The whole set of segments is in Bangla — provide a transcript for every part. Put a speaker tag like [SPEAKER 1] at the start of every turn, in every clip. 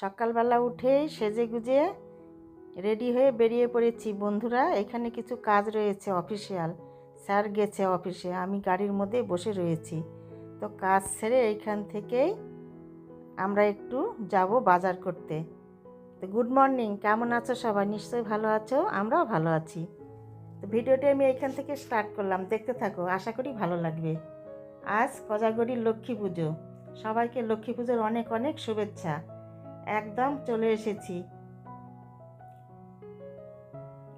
[SPEAKER 1] সকালবেলা উঠেই সেজে গুজে রেডি হয়ে বেরিয়ে পড়েছি। বন্ধুরা, এখানে কিছু কাজ রয়েছে অফিসিয়াল। স্যার গেছে অফিসে, আমি গাড়ির মধ্যে বসে রয়েছি। তো কাজ সেরে এইখান থেকেই আমরা একটু যাব বাজার করতে। তো গুড মর্নিং, কেমন আছো সবাই? নিশ্চয়ই ভালো আছো? আমরাও ভালো আছি। তো ভিডিওটি আমি এইখান থেকে স্টার্ট করলাম। দেখতে থাকো, আশা করি ভালো লাগবে। আজ কজাগরির লক্ষ্মী পুজো। সবাইকে লক্ষ্মী পুজোর অনেক অনেক শুভেচ্ছা। একদম চলে এসেছি।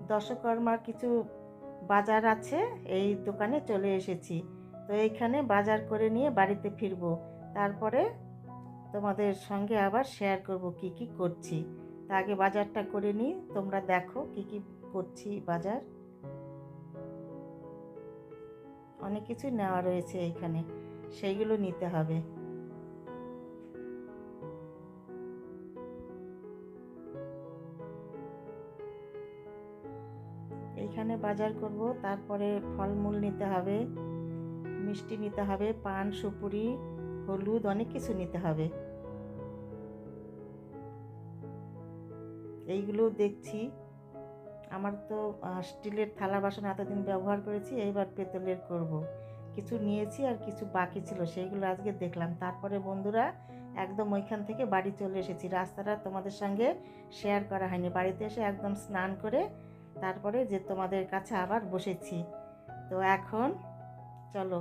[SPEAKER 1] দশকর্মার কিছু বাজার আছে, এই দোকানে চলে এসেছি। তো এইখানে বাজার করে নিয়ে বাড়িতে ফিরবো। তারপরে তোমাদের সঙ্গে আবার শেয়ার করব কি কি করছি। তা আগে বাজারটা করে নিই, তোমরা দেখো কি কি করছি বাজার। অনেক কিছু নেওয়া রয়েছে এইখানে সেইগুলো নিতে হবে। বাজার করব, তারপরে ফলমূল নিতে হবে, মিষ্টি নিতে হবে, পান, সুপুরি, হলুদ, অনেক কিছু নিতে হবে। এইগুলো দেখছি। আমার তো স্টিলের থালা বাসন এতদিন ব্যবহার করেছি, এইবার পেতলের করব। কিছু নিয়েছি আর কিছু বাকি ছিল, সেইগুলো আজকে দেখলাম। তারপরে বন্ধুরা, একদম ওইখান থেকে বাড়ি চলে এসেছি। রাস্তাটা তোমাদের সঙ্গে শেয়ার করা হয়নি। বাড়িতে এসে একদম স্নান করে তারপরে যে তোমাদের কাছে আবার বসেছি। তো এখন চলো,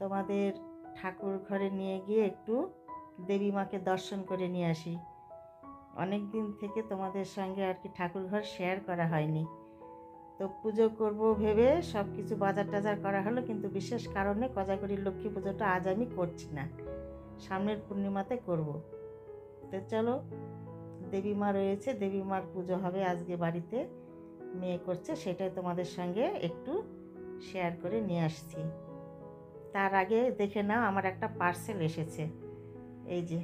[SPEAKER 1] তোমাদের ঠাকুর ঘরে নিয়ে গিয়ে একটু দেবী মাকে দর্শন করে নিয়ে আসি। অনেক দিন থেকে তোমাদের সঙ্গে আর কি ঠাকুর ঘর শেয়ার করা হয়নি। তো পুজো করব ভেবে সব কিছু বাজার টাজার করা হলো, কিন্তু বিশেষ কারণে কজাগরির লক্ষ্মী পুজোটা আজ আমি করছি না। সামনের পূর্ণিমাতে করব। তো চলো, দেবী মা রয়েছে, দেবী মার পুজো হবে আজকে বাড়িতে। মেয়ে করছে সেটাই তোমাদের সঙ্গে একটু শেয়ার করে নিয়ে আসছি। তার আগে দেখে নাও আমার একটা পার্সেল এসেছে। এই যে,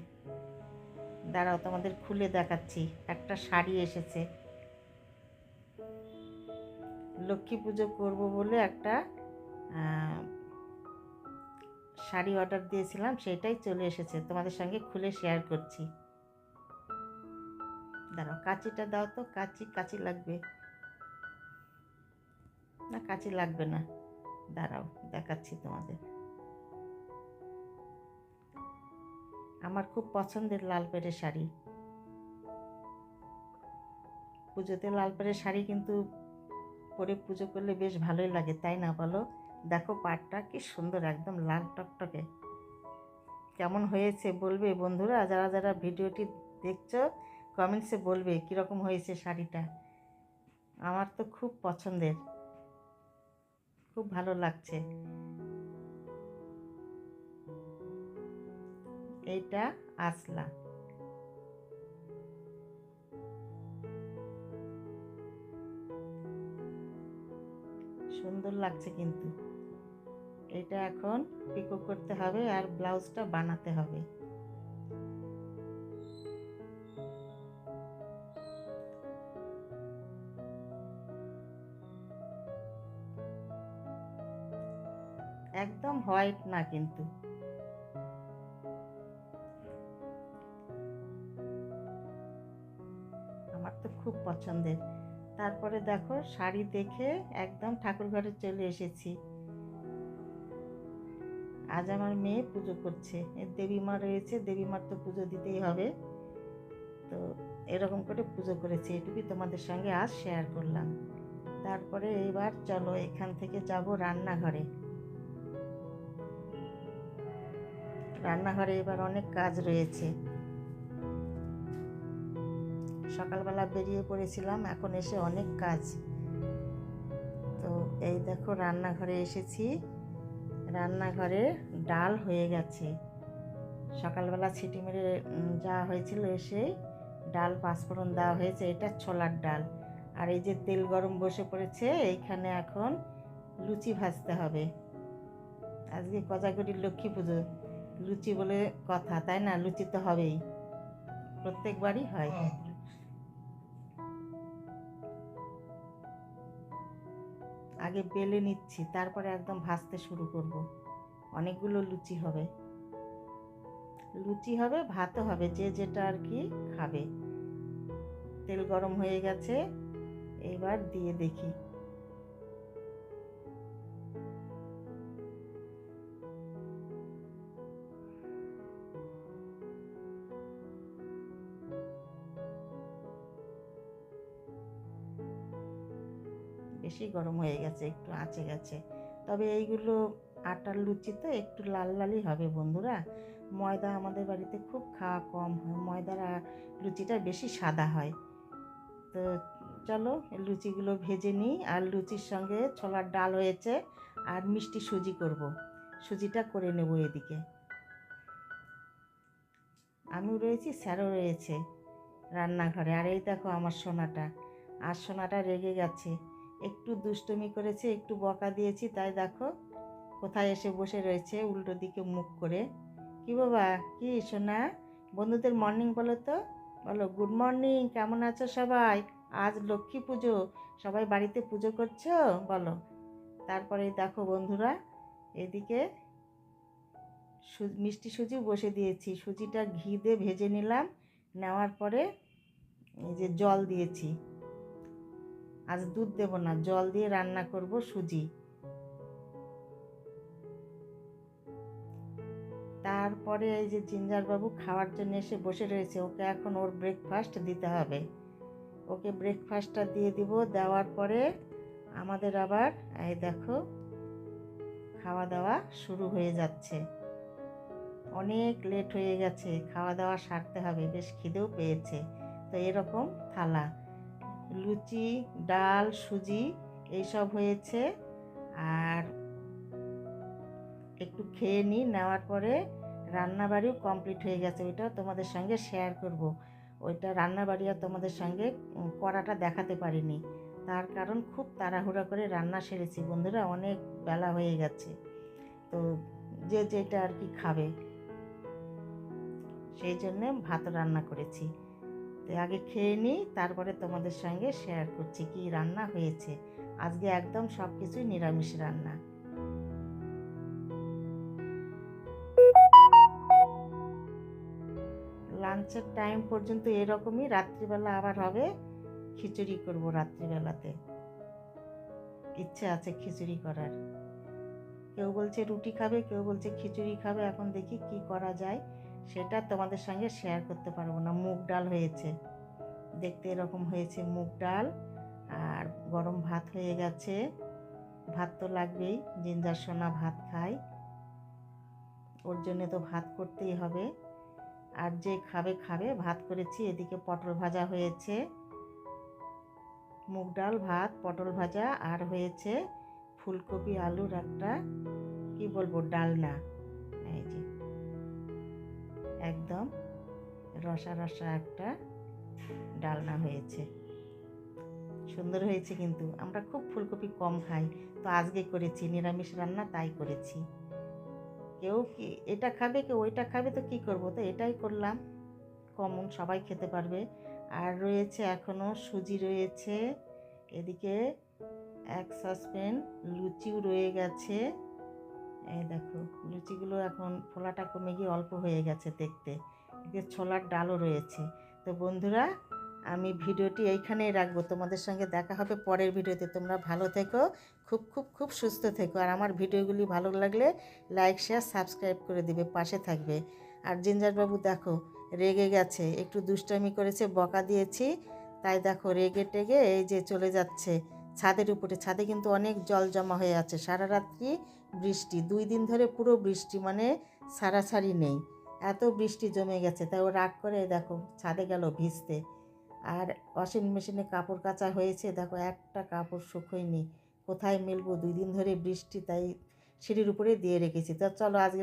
[SPEAKER 1] দাঁড়াও তোমাদের খুলে দেখাচ্ছি। একটা শাড়ি এসেছে। লক্ষ্মী পুজো করব বলে একটা শাড়ি অর্ডার দিয়েছিলাম, সেটাই চলে এসেছে। তোমাদের সঙ্গে খুলে শেয়ার করছি। দাঁড়াও, কাঁচিটা দাও তো, কাঁচি কাঁচি লাগবে। না কাঁচি লাগবে না। দাঁড়াও, দেখাচ্ছি তোমাদের। আমার খুব পছন্দের লাল পেড়ে শাড়ি। পুজোতে লাল পেড়ে শাড়ি কিন্তু পরে পুজো করলে বেশ ভালোই লাগে, তাই না বলো? দেখো পাটটা কি সুন্দর, একদম লাল টকটকে। কেমন হয়েছে বলবে বন্ধুরা? যারা যারা ভিডিওটি দেখছ কমেন্টসে বলবে কীরকম হয়েছে শাড়িটা। আমার তো খুব পছন্দের। খুব ভালো লাগছে। এইটা আসলা। সুন্দর লাগছে কিন্তু। এটা এখন পিকো করতে হবে আর ব্লাউজটা বানাতে হবে। একদম হোয়াইট না কিন্তু। আমার তো খুব পছন্দের। তারপরে দেখো শাড়ি দেখে একদম ঠাকুর ঘরে চলে এসেছি। আজ আমার মেয়ে পুজো করছে। দেবী মা রয়েছে, দেবী মার তো পুজো দিতেই হবে। তো এরকম করে পুজো করেছে, এটুকুই তোমাদের সঙ্গে আজ শেয়ার করলাম। তারপরে এবার চলো এখান থেকে যাব রান্নাঘরে। রান্নাঘরে এবার অনেক কাজ রয়েছে। সকালবেলা বেরিয়ে পড়েছিলাম, এখন এসে অনেক কাজ। তো এই দেখো রান্নাঘরে এসেছি। রান্নাঘরে ডাল হয়ে গেছে। সকালবেলা ছিটি মেরে যাওয়া হয়েছিল এসে ডাল, পাঁচফোড়ন দেওয়া হয়েছে। এটা ছোলার ডাল। আর এই যে তেল গরম বসে পড়েছে, এইখানে এখন লুচি ভাজতে হবে। আজকে কজাগরির লক্ষ্মী পুজো। লুচি বলে কথা তাই না? লুচি তো হবেই। প্রত্যেকবারই হয়। আগে বেলে নিচ্ছি তারপরে একদম ভাজতে শুরু করব। অনেকগুলো লুচি হবে। লুচি হবে ভাতও হবে যে যেটা আর কি খাবে। তেল গরম হয়ে গেছে এবার দিয়ে দেখি। বেশি গরম হয়ে গেছে, একটু আঁচে গেছে। তবে এইগুলো আটার লুচি তো একটু লাল লালই হবে বন্ধুরা। ময়দা আমাদের বাড়িতে খুব খাওয়া কম হয়, ময়দার লুচিটা বেশি সাদা হয়। তো চলো লুচিগুলো ভেজে নিই, আর লুচির সঙ্গে ছোলার ডাল হয়েছে, আর মিষ্টি সুজি করব। সুজিটা করে নেব এদিকে। আমিও রয়েছি, স্যারও রয়েছে রান্নাঘরে। আর এই দেখো আমার সোনাটা, আর সোনাটা রেগে গেছে। একটু দুষ্টমি করেছে, একটু বকা দিয়েছি, তাই দেখো কোথায় এসে বসে রয়েছে উল্টো দিকে মুখ করে। কি বাবা? কি সোনা? বন্ধুদের মর্নিং বলো তো। বলো গুড মর্নিং কেমন আছো সবাই? আজ লক্ষ্মী পুজো, সবাই বাড়িতে পুজো করছ? বলো। তারপরে দেখো বন্ধুরা, এদিকে মিষ্টি সুজি বসে দিয়েছি। সুজিটা ঘি দিয়ে ভেজে নিলাম, নেওয়ার পরে এই যে জল দিয়েছি। আজ দুধ দেব না, জল দিয়ে রান্না করব সুজি। তারপরে এই যে জিঞ্জার বাবু খাওয়ার জন্য এসে বসে রয়েছে, ওকে এখন ওর ব্রেকফাস্ট দিতে হবে। ওকে ব্রেকফাস্টটা দিয়ে দিব, দেওয়ার পরে আমাদের আবার, এই দেখো খাওয়া দাওয়া শুরু হয়ে যাচ্ছে। অনেক লেট হয়ে গেছে খাওয়া দাওয়া সারতে হবে, বেশ খিদেও পেয়েছে। তো এরকম থালা। লুচি, ডাল, সুজি এইসব হয়েছে। আর একটু খেয়ে নিই নেওয়ার পরে রান্নাবাড়িও কমপ্লিট হয়ে গেছে। ওইটা তোমাদের সঙ্গে শেয়ার করব। ওইটা রান্নাবাড়ি আর তোমাদের সঙ্গে করাটা দেখাতে পারিনি। তার কারণ খুব তাড়াহুড়া করে রান্না সেরেছি। বন্ধুরা, অনেক বেলা হয়ে গেছে। তো যে যেটা আর কি খাবে, সেই জন্যে ভাত রান্না করেছি। আগে খেয়ে নিই, তারপরে তোমাদের সঙ্গে শেয়ার করছি কি রান্না হয়েছে। আজকে একদম সব কিছুই নিরামিষ রান্না। লাঞ্চের টাইম পর্যন্ত এরকমই, রাত্রিবেলা আবার হবে খিচুড়ি করব রাত্রিবেলাতে। ইচ্ছে আছে খিচুড়ি করার। কেউ বলছে রুটি খাবে, কেউ বলছে খিচুড়ি খাবে, এখন দেখি কি করা যায়। সেটা তোমাদের সঙ্গে শেয়ার করতে পারব না। মুগ ডাল হয়েছে। দেখতে এরকম হয়েছে মুগ ডাল আর গরম ভাত হয়ে গেছে। ভাত তো লাগবেই, জিঞ্জার সোনা ভাত খায় ওর জন্যে তো ভাত করতেই হবে। আর যে খাবে খাবে। ভাত করেছি, এদিকে পটল ভাজা হয়েছে। মুগ ডাল, ভাত, পটল ভাজা আর হয়েছে ফুলকপি, আলুর একটা, কি বলব, ডালনা। এই যে একদম রসা রসা একটা ডালনা হয়েছে। সুন্দর হয়েছে কিন্তু। আমরা খুব ফুলকপি কম খাই। তো আজকে করেছি, নিরামিষ রান্না তাই করেছি। কেউ কি এটা খাবে, কেউ ওইটা খাবে, তো কি করব? তো এটাই করলাম। কমন সবাই খেতে পারবে। আর রয়েছে এখনও সুজি রয়েছে। এদিকে এক সসপ্যান লুচিও রয়ে গেছে। এই দেখো, লুচিগুলো এখন ফোলাটা কমে গিয়ে অল্প হয়ে গেছে দেখতে। ছোলার ডালও রয়েছে। তো বন্ধুরা, আমি ভিডিওটি এইখানেই রাখব। তোমাদের সঙ্গে দেখা হবে পরের ভিডিওতে। তোমরা ভালো থেকো, খুব খুব খুব সুস্থ থেকো। আর আমার ভিডিওগুলি ভালো লাগলে লাইক, শেয়ার, সাবস্ক্রাইব করে দিবে, পাশে থাকবে। আর জিঞ্জারবাবু দেখো, রেগে গেছে। একটু দুষ্টামি করেছে, বকা দিয়েছি। তাই দেখো, রেগে টেগে এই যে চলে যাচ্ছে। ছাদের উপরে, ছাদে কিন্তু অনেক জল জমা হয়ে আছে। সারা রাত্রি বৃষ্টি, দুই দিন ধরে পুরো বৃষ্টি মানে সারাসারি নেই। এত বৃষ্টি জমে গেছে, তাই ও রাগ করে, দেখো, ছাদে গেল ভিজতে। আর ওয়াশিং মেশিনে কাপড় কাচা হয়েছে, দেখো, একটা কাপড় শুকোয়নি। কোথায় মেলবো? দুই দিন ধরে বৃষ্টি, তাই সিঁড়ির উপরে দিয়ে রেখেছি। তো চলো আজকে